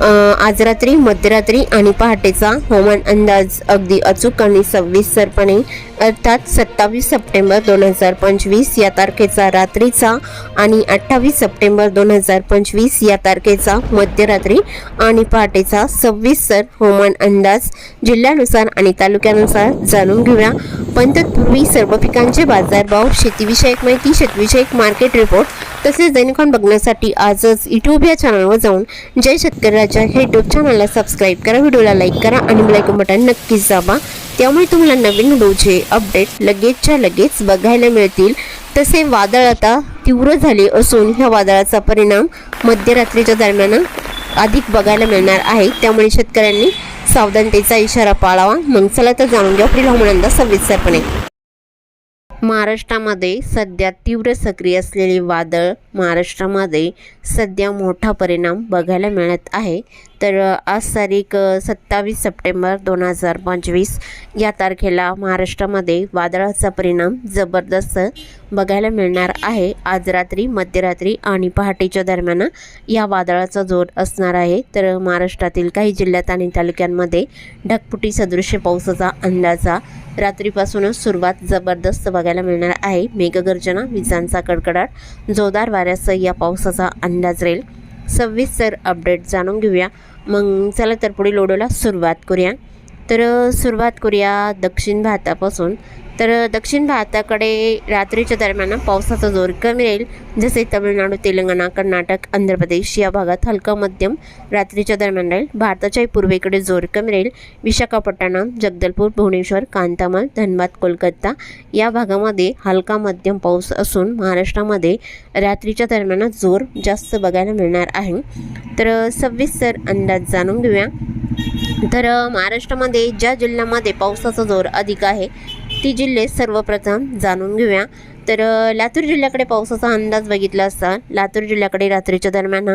आज रात्री मध्यरात्री आणि पहाटेचा हवामान अंदाज अगदी अचूक आणि सविस्तरपणे अर्थात सत्तावीस सप्टेंबर दोन हजार पंचवीस या तारखेचा रात्रीचा आणि अठ्ठावीस सप्टेंबर दोन हजार पंचवीस या तारखेचा मध्यरात्री आणि पहाटेचा सविस्तर हवामान अंदाज जिल्ह्यानुसार आणि तालुक्यानुसार जाणून घेऊया. पण तत्पूर्वी सर्व पिकांचे बाजारभाव शेतीविषयक माहिती शेतविषयक मार्केट रिपोर्ट तसेच दैनिकॉन बघण्यासाठी आजच युट्यूब या चॅनलवर जाऊन जय शेतकरी राजा हे युट्यूब चॅनलला सबस्क्राईब करा व्हिडिओला लाईक करा आणि बेलायकन बटन नक्कीच दाबा. त्यामुळे तुम्हाला नवीन व्हिडिओचे अपडेट लगेचच्या लगेच बघायला मिळतील. तसे वादळ आता तीव्र झाले असून ह्या वादळाचा परिणाम मध्यरात्रीच्या दरम्यान अधिक बघायला मिळणार आहे. त्यामुळे शेतकऱ्यांनी सावधानतेचा इशारा पाळावा. मग चला तर जाणून घ्या. पुढील हवामान अंदाज सविस्तरपणे. महाराष्ट्रामध्ये सध्या तीव्र सक्रिय असलेले वादळ महाराष्ट्रामध्ये सध्या मोठा परिणाम बघायला मिळत आहे. तर आज तारीख सत्तावीस सप्टेंबर दोन हजार पंचवीस या तारखेला महाराष्ट्रामध्ये वादळाचा परिणाम जबरदस्त बघायला मिळणार आहे. आज रात्री मध्यरात्री आणि पहाटेच्या दरम्यान या वादळाचा जोर असणार आहे. तर महाराष्ट्रातील काही जिल्ह्यात आणि तालुक्यांमध्ये ढगपुटी सदृश्य पावसाचा अंदाजा रात्रीपासूनच सुरुवात जबरदस्त बघायला मिळणार आहे. मेघगर्जना विजांचा कडकडाट जोरदार वाऱ्यासह या पावसाचा अंदाज राहील. सविस्तर अपडेट जाणून घेऊया. मग चला तर पुढील ओढोला सुरुवात करूया. तर सुरुवात करूया दक्षिण भारतापासून. तर दक्षिण भारताकडे रात्रीच्या दरम्यान पावसाचा जोर कमी राहील. जसे तमिळनाडू तेलंगणा कर्नाटक आंध्र प्रदेश या भागात हलका मध्यम रात्रीच्या दरम्यान राहील. भारताच्या पूर्वेकडे जोर कमी राहील. विशाखापट्टणम जगदलपूर भुवनेश्वर कांतामाल धनबाद कोलकाता या भागामध्ये हलका मध्यम पाऊस असून महाराष्ट्रामध्ये रात्रीच्या दरम्यान जोर जास्त बघायला मिळणार आहे. तर अ, सविस्तर अंदाज जाणून घेऊया. तर महाराष्ट्रामध्ये ज्या जिल्ह्यामध्ये पावसाचा जोर अधिक आहे ती जिल्हे सर्वप्रथम जाणून घेऊया. तर लातूर जिल्ह्याकडे पावसाचा अंदाज बघितला असता लातूर जिल्ह्याकडे रात्रीच्या दरम्यान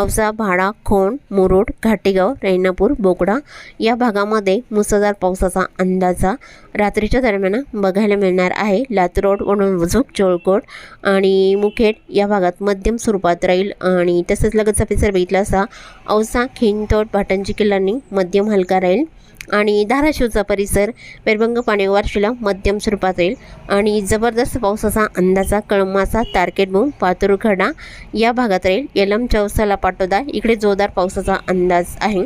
औसा भाडा खोण मुरुड घाटेगाव रैनापूर बोकडा या भागामध्ये मुसळधार पावसाचा अंदाजा रात्रीच्या दरम्यान बघायला मिळणार आहे. लातूर रोड वणवजूक चोळकोट आणि मुखेड या भागात मध्यम स्वरूपात राहील आणि तसंच लगतचा पिसर बघितला असता औसा खिंतोड भाटंजी किल्ल्यांनी मध्यम हलका राहील. आणि धाराशिवचा परिसर वैरभंग पाणी वारशीला मध्यम स्वरूपात येईल. आणि जबरदस्त पावसाचा अंदाजा कळमाचा तारकेटबूम पातुरखडा या भागात राहील. येलम चौसाला पाटोदा इकडे जोरदार पावसाचा अंदाज आहे.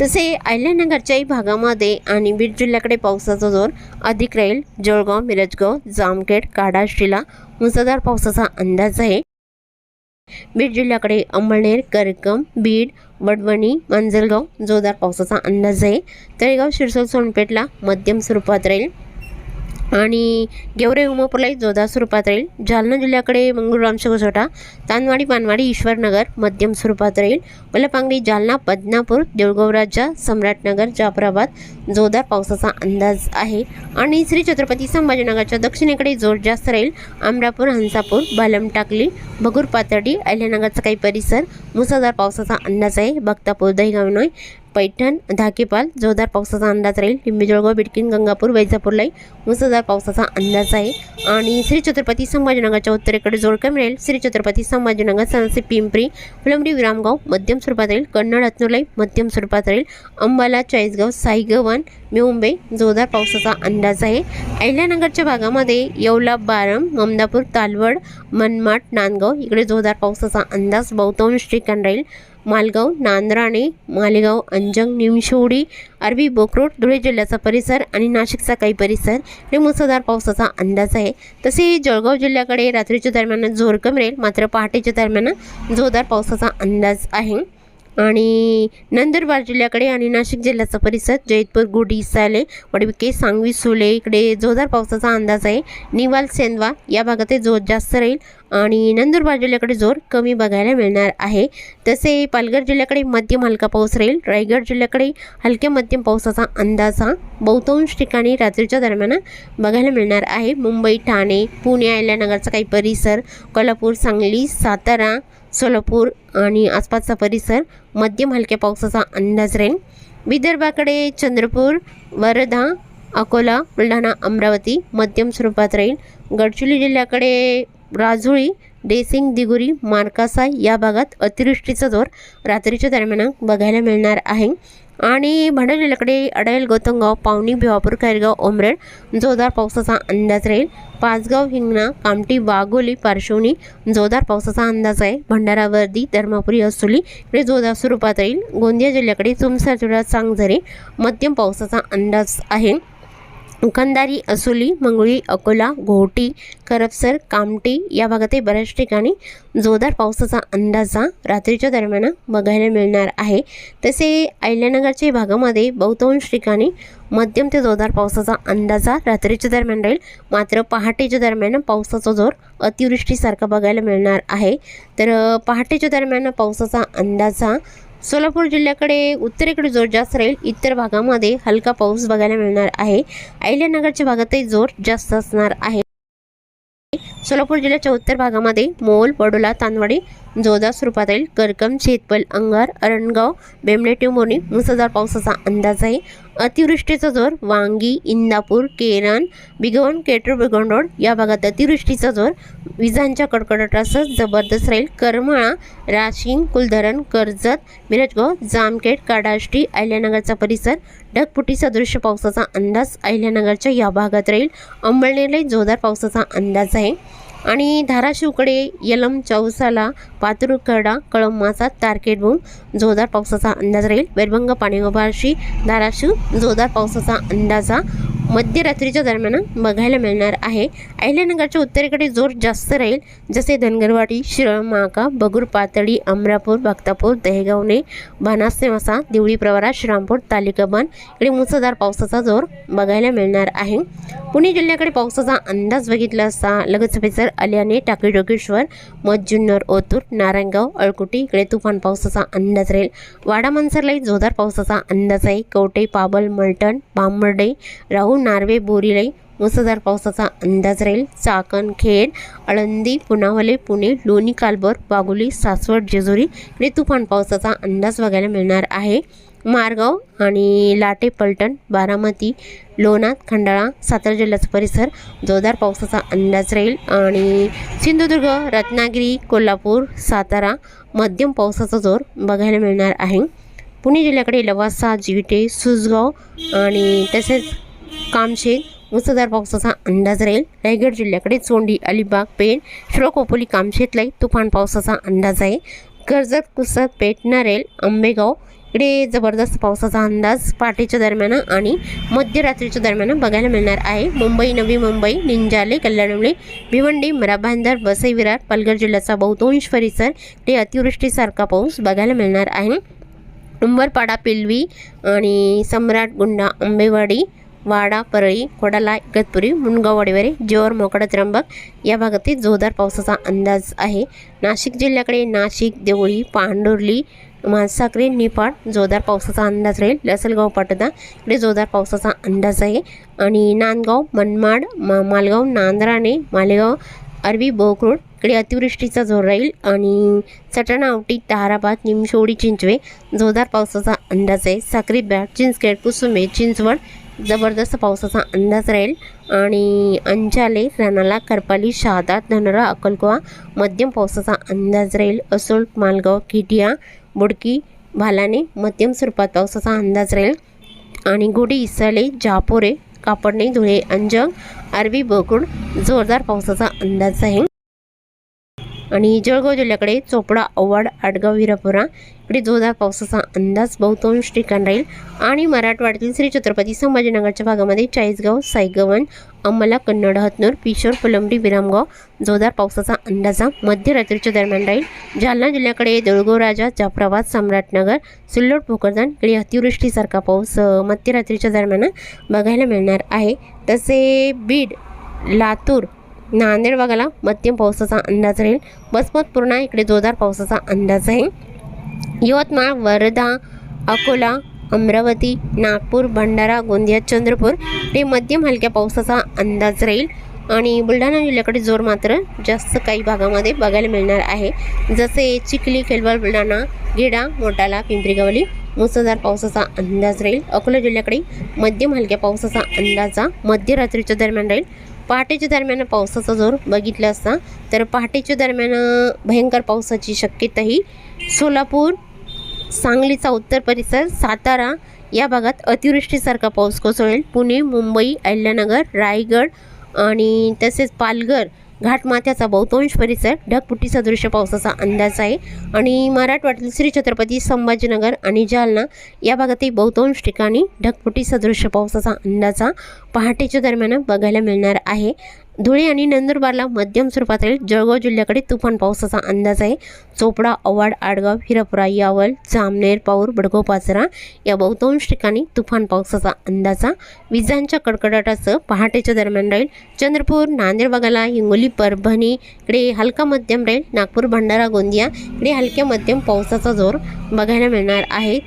तसे अहिल्यानगरच्याही भागामध्ये आणि बीड जिल्ह्याकडे पावसाचा जोर अधिक राहील. जळगाव मिरजगाव जामखेड काढाशिला मुसळधार पावसाचा अंदाज आहे. बीड जिल्ह्याकडे अंबळनेर करकम बीड वडवणी मांजलगाव जोरदार पावसाचा अंदाज आहे. तळेगाव शिरसोल सोनपेठला मध्यम स्वरूपात राहील. आणि गेवरे उमापूरलाही जोरदार स्वरूपात राहील. जालना जिल्ह्याकडे मंगळूर घोसोटा तानवाडी पानवाडी ईश्वरनगर मध्यम स्वरूपात राहील. वलपांगडी जालना पदनापूर देऊळगोवराजा सम्राटनगर जाफराबाद जोरदार पावसाचा अंदाज आहे. आणि श्री छत्रपती संभाजीनगरच्या दक्षिणेकडे जोर जास्त राहील. अमरापूर हंसापूर बालम टाकली भगूर पातर्डी अहिल्यानगरचा काही परिसर मुसळधार पावसाचा अंदाज आहे. भक्तापूर दहिगाव नोय पैठण धाकेपाल जोरदार पावसाचा अंदाज राहील. लिंबी जळगाव बिडकीन गंगापूर वैजापूरलाही मुसळधार पावसाचा अंदाज आहे. आणि श्री छत्रपती संभाजीनगरच्या उत्तरेकडे जोर कमी राहील. श्री छत्रपती संभाजीनगर सनसे पिंपरी फुलंबरी विरामगाव मध्यम स्वरूपात राहील. कन्नड हतनुलाई मध्यम स्वरूपात राहील. अंबाला चाळीसगाव साईगव्हाण मुंबई जोरदार पावसाचा अंदाज आहे. अहिल्यानगरच्या भागामध्ये येवला बारम ममदापूर तालवड मनमाड नांदगाव इकडे जोरदार पावसाचा अंदाज. बहुतांश ठिकाण राहील मालगाव नांद्राणे मालेगाव अंजंग निमशोडी अरबी बोकरोड धुळे जिल्ह्याचा परिसर आणि नाशिकचा काही परिसर हे मुसळधार पावसाचा अंदाज आहे. तसे जळगाव जिल्ह्याकडे रात्रीच्या दरम्यान जोर कमी राहील मात्र पहाटेच्या दरम्यान जोरदार पावसाचा अंदाज आहे. आणि नंदुरबार जिल्ह्याकडे आणि नाशिक जिल्ह्याचा परिसर जैतपूर गुडी साले वडविके सांगवी सुले इकडे जोरदार पावसाचा अंदाज आहे. निवाल सेंदवा या भागातही जोर जास्त राहील आणि नंदुरबार जिल्ह्याकडे जोर कमी बघायला मिळणार आहे. तसे पालघर जिल्ह्याकडे मध्यम हलका पाऊस राहील. रायगड जिल्ह्याकडे हलक्या मध्यम पावसाचा अंदाज हा बहुतांश ठिकाणी रात्रीच्या दरम्यान बघायला मिळणार आहे. मुंबई ठाणे पुणे अहिल्यानगरचा काही परिसर कोल्हापूर सांगली सातारा सोलापूर आणि आसपासचा परिसर मध्यम हलक्या पावसाचा अंदाज राहील. विदर्भाकडे चंद्रपूर वर्धा अकोला बुलढाणा अमरावती मध्यम स्वरूपात राहील. गडचिरोली जिल्ह्याकडे राजुळी डेसिंग दिगुरी मार्कासाय या भागात अतिवृष्टीचा जोर रात्रीच्या दरम्यान बघायला मिळणार आहे. आणि भंडारा जिल्ह्याकडे अडायल गौतमगाव पावणी भिवापूर खैरगाव ओमरेड जोरदार पावसाचा अंदाज राहील. पाचगाव हिंगणा कामटी वाघोली पार्श्वनी जोरदार पावसाचा अंदाज आहे. भंडारा वर्दी धर्मापुरी असोली इकडे जोरदार स्वरूपात राहील. गोंदिया जिल्ह्याकडे तुमसर जिल्ह्यात सांगझरे मध्यम पावसाचा अंदाज आहे. उखंदारी असोली मंगळी अकोला घोटी करपसर कामटी या भागातही बऱ्याच ठिकाणी जोरदार पावसाचा अंदाजा रात्रीच्या दरम्यान बघायला मिळणार आहे. तसे अहिल्यानगरच्या भागामध्ये बहुतांश ठिकाणी मध्यम ते जोरदार पावसाचा अंदाजा रात्रीच्या दरम्यान राहील. मात्र पहाटेच्या दरम्यान पावसाचा जोर अतिवृष्टीसारखा बघायला मिळणार आहे. तर पहाटेच्या दरम्यान पावसाचा अंदाजा सोलापूर जिल्ह्याकडे उत्तरेकडे जोर जास्त राहील. इतर भागामध्ये हलका पाऊस बघायला मिळणार आहे. अहिल्यानगरच्या भागातही जोर जास्त असणार आहे. सोलापूर जिल्ह्याच्या उत्तर भागामध्ये मोल वडोला तानवाडी जोरदार स्वरूपात राहील. करकम शेतपल अंगार अरणगाव बेमणे टिंबोनी मुसळधार पावसाचा अंदाज आहे. अतिवृष्टीचा जोर वांगी इंदापूर केरन बिगवण केटर बिगोंडोड या भागात अतिवृष्टीचा जोर. विजांच्या कडकडाटासह जबरदस्त राहील. करमाळा राशिंग कुलधरण कर्जत मिरजगाव जामखेड काडाष्टी अहिल्यानगरचा परिसर. ढगपुटी सदृश्य पावसाचा अंदाज अहिल्यानगरच्या या भागात राहील. अंबळनेरला जोरदार पावसाचा अंदाज आहे. आणि धाराशिवकडे यलम चौसाला पातुरकडा कळंबाचा तारकेटबूम जोरदार पावसाचा अंदाज राहील. बेरभंग पाणीगोबाशी धाराशिव जोरदार पावसाचा अंदाजा मध्यरात्रीच्या दरम्यान बघायला मिळणार आहे. अहिल्यानगरच्या उत्तरेकडे जोर जास्त राहील जसे धनगरवाडी शिरळ महाका बगूर पातळी अमरापूर भक्तापूर दहेगावणे बानास देवळी दिवळी प्रवरा श्रीरामपूर तालिकाबान इकडे मुसळधार पावसाचा जोर बघायला मिळणार आहे. पुणे जिल्ह्याकडे पावसाचा अंदाज बघितला असता लगत सफेसर आल्याने टाकळी डोकेश्वर मज्जुन्नर ओतूर नारायणगाव अळकुटी इकडे तुफान पावसाचा अंदाज राहील. वाडा मनसरलाही जोरदार पावसाचा अंदाज आहे. कवटे पाबल मलटण बांबर्डे राहुल नार्वे बोरीलाई मुसळधार पावसाचा अंदाज राहील. चाकण खेड आळंदी पुनावले पुणे लोणी कालबर बागुली सासवड जेजुरी इकडे तुफान पावसाचा अंदाज बघायला मिळणार आहे. मारगाव आणि लाटे पलटण बारामती लोणार खंडाळा सातारा जिल्ह्याचा परिसर जोरदार पावसाचा अंदाज राहील आणि सिंधुदुर्ग रत्नागिरी कोल्हापूर सातारा मध्यम पावसाचा जोर बघायला मिळणार आहे. पुणे जिल्ह्याकडे लवासा जिविटे सुसगाव आणि तसेच कामशेत मुसळधार पावसाचा अंदाज राहील. रायगड जिल्ह्याकडे चोंडी अलिबाग पेण श्रोकोपोली कामशेतलाही तुफान पावसाचा अंदाज आहे. कर्जत कुसत पेठ नरेल आंबेगाव इकडे जबरदस्त पावसाचा अंदाज पहाटेच्या दरम्यान आणि मध्यरात्रीच्या दरम्यान बघायला मिळणार आहे. मुंबई नवी मुंबई निंजाले कल्याणवले भिवंडी मराबांदर वसई विरार पालघर जिल्ह्याचा बहुतांश परिसर ते अतिवृष्टीसारखा पाऊस बघायला मिळणार आहे. उंबरपाडा पिलवी आणि सम्राट गुंडा आंबेवाडी वाडा परळी कोडाला इगतपुरी मुनगाव जोर जेवर मोकडा त्र्यंबक या भागातील जोरदार पावसाचा अंदाज आहे नाशिक जिल्ह्याकडे नाशिक देवळी पांडुर्ली माणसाकडे निपाड जोरदार पावसाचा अंदाज राहील लसलगाव पाटोदा इकडे जोरदार पावसाचा अंदाज आहे आणि नांदगाव मनमाड मा मालगाव नांद्राणे मालेगाव अरबी बोकरोड इकडे अतिवृष्टीचा जोर राहील आणि सटाणा आवटी ताराबाद निमशोडी चिंचवे जोरदार पावसाचा अंदाज आहे साक्री बॅट चिंचखेड कुसुमे चिंचवड जबरदस्त पावसाचा अंदाज राहील. आणि अंचाले रानाला करपाली शहादा धनरा अक्कलकोवा मध्यम पावसाचा अंदाज राहील. असोल मालगाव किटिया बुडकी भालाने मध्यम स्वरूपात पावसाचा अंदाज राहील. आणि गुढी इसाले जापोरे कापडणे धुळे अंजंग अरबी बकुड जोरदार पावसाचा अंदाज आहे. आणि जळगाव जिल्ह्याकडे चोपडा अव्वाड आडगाव हिरापुरा इकडे जोरदार पावसाचा अंदाज बहुतांश ठिकाण राहील. आणि मराठवाड्यातील श्री छत्रपती संभाजीनगरच्या भागामध्ये चाळीसगाव सायगवन अंमला कन्नड हतनूर पिशोर फुलंबरी विरामगाव जोरदार पावसाचा अंदाजा मध्यरात्रीच्या दरम्यान राहील. जालना जिल्ह्याकडे देऊळगाव राजा जाफराबाद सम्राटनगर सिल्लोड भोकरदान इकडे अतिवृष्टीसारखा पाऊस मध्यरात्रीच्या दरम्यान बघायला मिळणार आहे. तसे बीड लातूर नांदेड भागाला मध्यम पावसाचा अंदाज राहील. बसमत पूर्णा इकडे जोरदार पावसाचा अंदाज आहे. यवतमाळ वर्धा अकोला अमरावती नागपूर भंडारा गोंदिया चंद्रपूर ते मध्यम हलक्या पावसाचा अंदाज राहील. आणि बुलढाणा जिल्ह्याकडे जोर मात्र जास्त काही भागामध्ये बघायला मिळणार आहे. जसे चिखली केलवार बुलढाणा घेडा मोटाला पिंपरी गवली मुसळधार पावसाचा अंदाज राहील. अकोला जिल्ह्याकडे मध्यम हलक्या पावसाचा अंदाजा मध्यरात्रीच्या दरम्यान राहील. पहाटेच्या दरम्यान पावसाचा जोर बघितला असता तर पहाटेच्या दरम्यान भयंकर पावसाची शक्यताही सोलापूर सांगलीचा उत्तर परिसर सातारा या भागात अतिवृष्टीसारखा पाऊस कोसळेल. पुणे मुंबई अहिल्यानगर रायगड आणि तसेच पालघर घाटमाथ्याचा बहुतांश परिसर ढगफुटी सदृश पावसाचा अंदाज आहे. आणि मराठवाड्यातील श्री छत्रपती संभाजीनगर आणि जालना या भागातील बहुतांश ठिकाणी ढगपुटी सदृश पावसाचा अंदाजा पहाटेच्या दरम्यान बघायला मिळणार आहे. धुळे आणि नंदुरबारला मध्यम स्वरूपात राहील जळगाव जिल्ह्याकडे तुफान पावसाचा अंदाज आहे. चोपडा अवाड आडगाव हिरापुरा यावल जामनेर पाऊर बडगाव पाचरा या बहुतांश ठिकाणी तुफान पावसाचा अंदाजा. विजांच्या कडकडाटासह पहाटेच्या दरम्यान राहील चंद्रपूर नांदेड बघायला हिंगोली परभणी इकडे हलका मध्यम राहील. नागपूर भंडारा गोंदिया इकडे हलक्या मध्यम पावसाचा जोर बघायला मिळणार आहे.